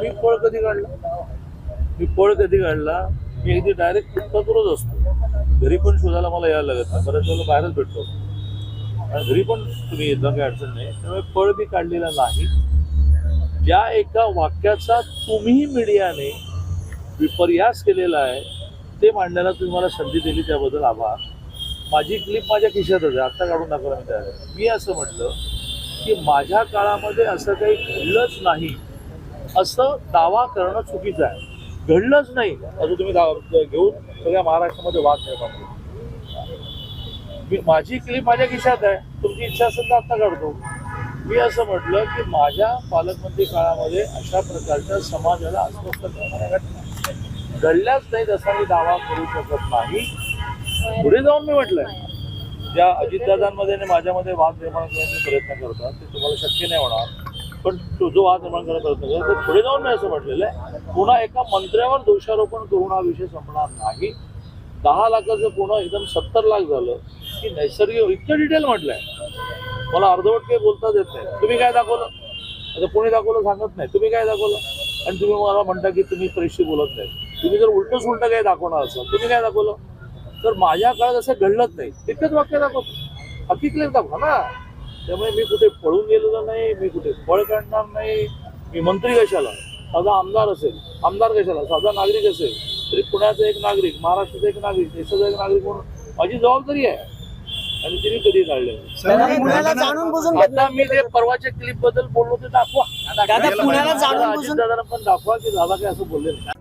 मी पळ कधी काढला? मी पळ कधी काढला? मी अगदी डायरेक्ट पुस्तकातूनच असतो. घरी पण शोधायला मला यायला लागत नाही. बऱ्याच वेळेला बाहेरच भेटतो. आणि घरी पण तुम्ही येता काही अडचण नाही. त्यामुळे पळ मी काढलेला नाही. ज्या एका वाक्याचा तुम्ही मीडियाने विपर्यास केलेला आहे ते मांडण्याला तुम्ही मला संधी दिली त्याबद्दल आभार. माझी क्लिप माझ्या खिशातच आहे. आत्ता काढून दाखवला मी त्या मी असं म्हटलं की माझ्या काळामध्ये असं काही घडलंच नाही. असं दावा करणं चुकीचं आहे. घडलंच नाही. असं तुम्ही दा- घेऊन सगळ्या महाराष्ट्रामध्ये वाद निर्माण मी माझी क्लिप माझ्या खिशात आहे. तुमची इच्छा असेल तर आत्ता काढतो. मी असं म्हटलं की माझ्या पालकमंत्री काळामध्ये अशा प्रकारच्या समाजाला अस्वस्थ करणाऱ्या घटना घडल्याच नाहीत असा मी दावा करू शकत नाही. पुढे जाऊन मी म्हटलंय ज्या अजितदादांमध्ये आणि माझ्यामध्ये वाद निर्माण करण्याचे प्रयत्न करतात ते तुम्हाला शक्य नाही होणार. पण तो जो वाद निर्माण करण्याचा प्रयत्न करतो पुढे जाऊन मी असं म्हटलेलं आहे. पुन्हा एका मंत्र्यावर दोषारोपण करून हा विषय संपणार नाही. दहा लाखाचं पुन्हा एकदम सत्तर लाख झालं की नैसर्गिक इतकं डिटेल म्हटलंय. मला अर्धवट काही बोलताच येत नाही. तुम्ही काय दाखवलं? आता कोणी दाखवलं सांगत नाही. तुम्ही काय दाखवलं? आणि तुम्ही मला म्हणता की तुम्ही प्रेसशी बोलत नाही. तुम्ही जर उलटं काही दाखवणार असाल तुम्ही काय दाखवलं? तर माझ्या काळात असं घडलंच नाही. इतकंच वाक्य दाखवतो. हकीकत दाखवा ना. त्यामुळे मी कुठे पळून गेलेलो नाही मी कुठे पळ काढणार नाही. मी मंत्री कशाला? साधा आमदार असेल. आमदार कशाला? साधा नागरिक असेल. तरी पुण्याचा एक नागरिक महाराष्ट्राचा एक नागरिक देशाचा एक नागरिक म्हणून माझी जबाबदारी आहे. आणि तिने कधी काढले आता मी ते परवाच्या क्लिपबद्दल बोललो ते दाखवा. दादा पुण्याला जाणून बुजून दादा पण दाखवा की दादा काय असं बोलले नाही.